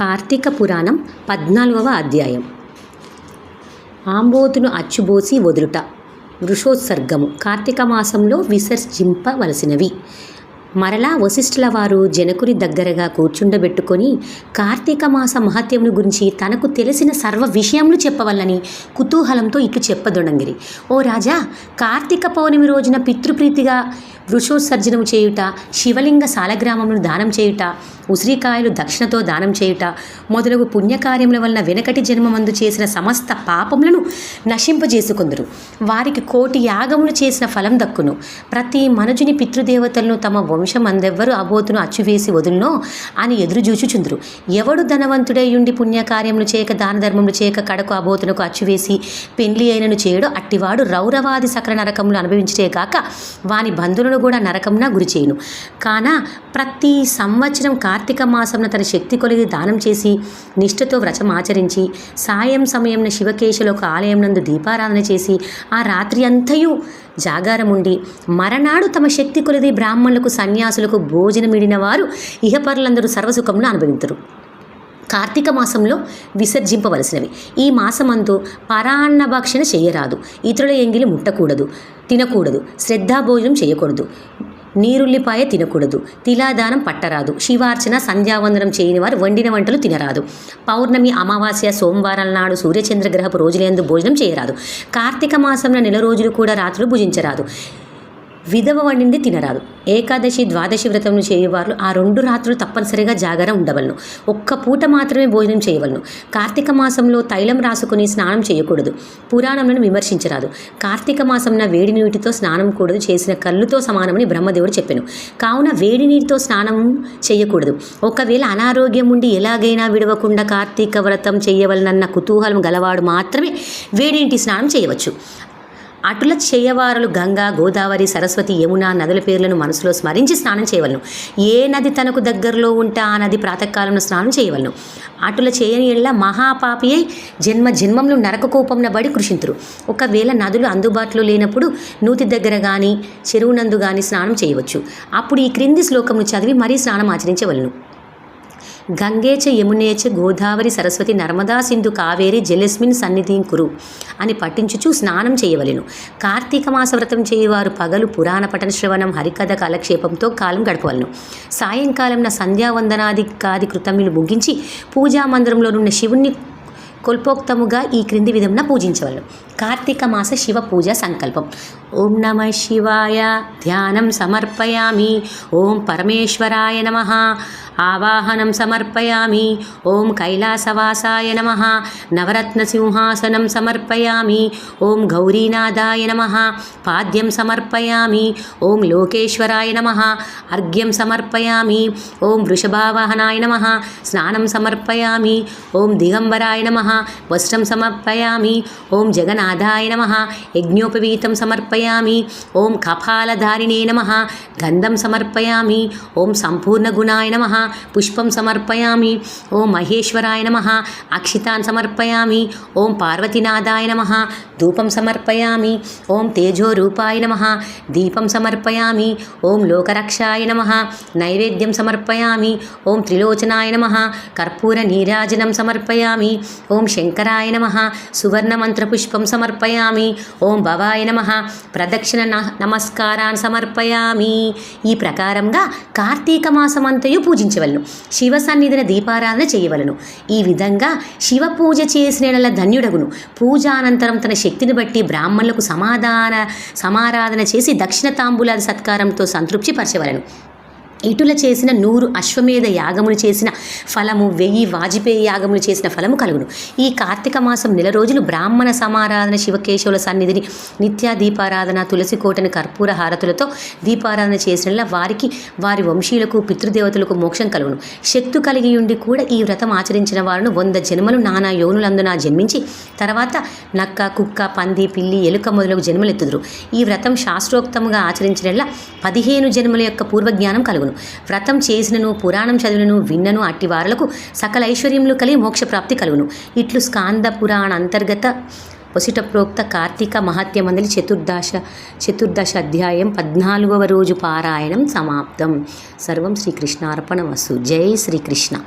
కార్తీక పురాణం పద్నాలుగవ అధ్యాయం. ఆంబోతును అచ్చుబోసి వదులుట. వృషోత్సర్గము. కార్తీక మాసంలో విసర్జింపవలసినవి. మరలా వశిష్ఠుల వారు జనకుని దగ్గరగా కూర్చుండబెట్టుకొని కార్తీక మాస మహత్యమును గురించి తనకు తెలిసిన సర్వ విషయములు చెప్పవల్లని కుతూహలంతో ఇట్లు చెప్పదొడంగిరి. ఓ రాజా కార్తీక పౌర్ణమి రోజున పితృప్రీతిగా వృషోత్సర్జనము చేయుట శివలింగ సాలగ్రామమును దానం చేయుట ఉసిరికాయలు దక్షిణతో దానం చేయుట మొదలగు పుణ్యకార్యముల వలన వెనకటి జన్మమందు చేసిన సమస్త పాపములను నశింపజేసుకుందరు. వారికి కోటి యాగములు చేసిన ఫలం దక్కును. ప్రతి మనుజుని పితృదేవతలను తమ వంశం అందెవ్వరు అబోతును అచ్చువేసి వదులునో అని ఎదురుచూచుచుందరు. ఎవడు ధనవంతుడై ఉండి పుణ్యకార్యములు చేయక దాన ధర్మములు చేయక కడకు అబోతునకు అచ్చువేసి పెండ్లి అయినను చేయడు. అట్టివాడు రౌరవాది సకల నరకములు అనుభవించటే కాక వాని బంధువులను కూడా నరకమున గురి చేయును కాన ప్రతి సంవత్సరం కార్తీక మాసమున తన శక్తి కొలిది దానం చేసి నిష్ఠతో వ్రతం ఆచరించి సాయం సమయంన ఒక ఆలయం నందు దీపారాధన చేసి ఆ రాత్రి అంతయు జాగారముండి మరనాడు తమ శక్తి కొలిది బ్రాహ్మణులకు సన్యాసులకు భోజనమిడిన వారు ఇహపరులందరూ సర్వసుఖమును అనుభవింతురు. కార్తీక మాసంలో విసర్జింపవలసినవి. ఈ మాసమందు పరాన్నభక్షణ చేయరాదు. ఇతరుల ఎంగిలి ముట్టకూడదు తినకూడదు శ్రద్ధాభోజనం చేయకూడదు నీరుల్లిపాయ తినకూడదు తిలాదానం పట్టరాదు శివార్చన సంధ్యావందనం చేయని వారు వండిన వంటలు తినరాదు. పౌర్ణమి అమావాస్య సోమవారాల నాడు సూర్యచంద్రగ్రహపు రోజులందు భోజనం చేయరాదు. కార్తీక మాసంలో నెల రోజులు కూడా రాత్రులు భుజించరాదు. విధవ వండింది తినరాదు. ఏకాదశి ద్వాదశి వ్రతం చేయవారు. ఆ రెండు రాత్రులు తప్పనిసరిగా జాగరం ఉండవలను. ఒక్క పూట మాత్రమే భోజనం చేయవలను. కార్తీక మాసంలో తైలం రాసుకుని స్నానం చేయకూడదు. పురాణములను విమర్శించరాదు. కార్తీక మాసంన వేడి నీటితో స్నానం కూడదు. చేసిన కళ్ళుతో సమానమని బ్రహ్మదేవుడు చెప్పాను. కావున వేడి నీటితో స్నానం చేయకూడదు. ఒకవేళ అనారోగ్యం ఉండి ఎలాగైనా విడవకుండా కార్తీక వ్రతం చేయవలనన్న కుతూహలం గలవాడు మాత్రమే వేడి నీటి స్నానం చేయవచ్చు. అటుల చేయవారలు గంగా గోదావరి సరస్వతి యమున నదుల పేర్లను మనసులో స్మరించి స్నానం చేయవలను. ఏ నది తనకు దగ్గరలో ఉంటే ఆ నది ప్రాతకాలంలో స్నానం చేయవలను. అటుల చేయని ఎళ్ళ మహాపాపి అయి జన్మ జన్మంలో నరక కోపంన బడి కృషింతురు. ఒకవేళ నదులు అందుబాటులో లేనప్పుడు నూతి దగ్గర కానీ చెరువునందు కానీ స్నానం చేయవచ్చు. అప్పుడు ఈ క్రింది శ్లోకమును చదివి మరీ స్నానం ఆచరించవలను. గంగేచ యమునేచ గోదావరి సరస్వతి నర్మదా సింధు కావేరి జలస్మిన్ సన్నిధిం కురు అని పఠించుచు స్నానం చేయవలెను. కార్తీక మాస వ్రతం చేయవారు పగలు పురాణ పఠన శ్రవణం హరికథ కాలక్షేపంతో కాలం గడపవలను. సాయంకాలంన సంధ్యావందనాది కాది కృతములు ముగించి పూజా మందిరంలోనున్న శివుణ్ణి కొల్పోక్తముగా ఈ క్రింది విధంన పూజించవలను. కార్తీక మాస శివ పూజ సంకల్పం. ఓం నమ శివాయ ధ్యానం సమర్పయామి. ఓం పరమేశ్వరాయ నమ. ఆవాహనం సమర్పయామి. ఓం కైలాసవాసాయ నమ. నవరత్న సింహాసనం సమర్పయామి. ఓం గౌరీనాథాయ నమ. పాద్యం సమర్పయామి. ఓం లోకేశ్వరాయ నమ. అర్ఘ్యం సమర్పయామి. ఓం వృషభావాహనాయ నమ. స్నానం సమర్పయామి. ఓం దిగంబరాయ నమ. వస్త్రం సమర్పయామి. ఓం జగన్నాథాయ నమ. యజ్ఞోపవీతం సమర్పయామి. ఓం కపాలధారిణే నమ. గంధం సమర్పయామి. ఓం సంపూర్ణగుణాయ నమ. పుష్పం సమర్పయామి. ఓం మహేశ్వరాయ నమ. అక్షితాన్ సమర్పయామి. ఓం పార్వతీనాథాయ నమ. ధూపం సమర్పయామి. ఓం తేజోరూపాయ నమ. దీపం సమర్పయామి. ఓం లోకరక్షాయ నమ. నైవేద్యం సమర్పయామి. ఓం త్రిలోచనాయ నమ. కర్పూర నీరాజనం సమర్పయామి. ఓం శంకరాయ నమ. సువర్ణమంత్రపుష్పం సమర్పయామి. ఓం భవాయ నమ. ప్రదక్షిణ నమస్కారాన్ సమర్పయామి. ఈ ప్రకారంగా కార్తీక మాసమంతయు పూజించవలను శివ సన్నిధిన దీపారాధన చేయవలను. ఈ విధంగా శివ పూజ చేసిన ధన్యుడగును ధన్యుడగును. పూజానంతరం తన శక్తిని బట్టి బ్రాహ్మణులకు సమాధాన సమారాధన చేసి దక్షిణ తాంబూలాది సత్కారంతో సంతృప్తి పరచవలను ఇటుల చేసిన నూరు అశ్వమేధ యాగములు చేసిన ఫలము వెయ్యి వాజపేయి యాగములు చేసిన ఫలము కలుగును. ఈ కార్తీక మాసం నెల రోజులు బ్రాహ్మణ సమారాధన శివకేశవుల సన్నిధిని నిత్యా దీపారాధన తులసి కోటని కర్పూర హారతులతో దీపారాధన చేసిన వారికి వారి వంశీయులకు పితృదేవతలకు మోక్షం కలుగును. శక్తు కలిగి ఉండి కూడా ఈ వ్రతం ఆచరించిన వారును వంద జన్మలు నానా యోనులందున జన్మించి తర్వాత నక్క కుక్క పంది పిల్లి ఎలుక మొదలగు జన్మలెత్తుదురు. ఈ వ్రతం శాస్త్రోక్తముగా ఆచరించిన పదిహేను జన్మల యొక్క పూర్వజ్ఞానం కలుగును. వ్రతం చేసినను పురాణం చదివినను విన్నను అట్టి వారులకు సకల ఐశ్వర్యములు కలిగి మోక్షప్రాప్తి కలుగును. ఇట్లు స్కాంద పురాణ అంతర్గత వసిట ప్రోక్త కార్తీక మహాత్యమందలి చతుర్దశ చతుర్దశ అధ్యాయం పద్నాలుగవ రోజు పారాయణం సమాప్తం. సర్వం శ్రీకృష్ణార్పణ వస్తు జై శ్రీకృష్ణ.